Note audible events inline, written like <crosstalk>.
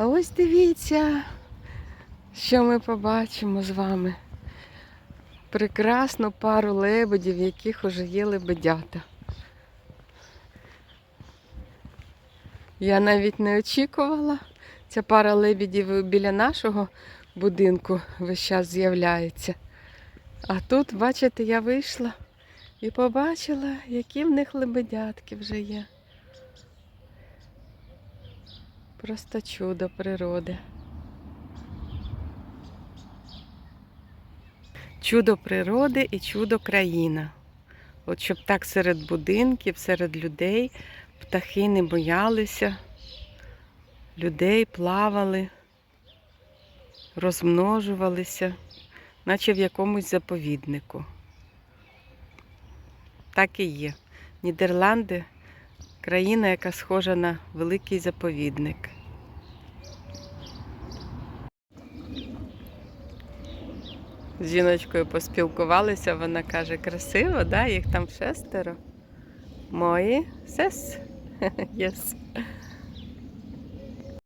А ось дивіться, що ми побачимо з вами. Прекрасну пару лебедів, яких уже є лебедята. Я навіть не очікувала. Ця пара лебедів біля нашого будинку весь час з'являється. А тут, бачите, я вийшла і побачила, які в них лебедятки вже є. Просто чудо природи. Чудо природи і чудо країна. От щоб так серед будинків, серед людей птахи не боялися, людей плавали, розмножувалися, наче в якомусь заповіднику. Так і є. Нідерланди країна, яка схожа на великий заповідник. З жіночкою поспілкувалися, вона каже, красиво, да? їх там шестеро. Мої сес. <laughs> Єс.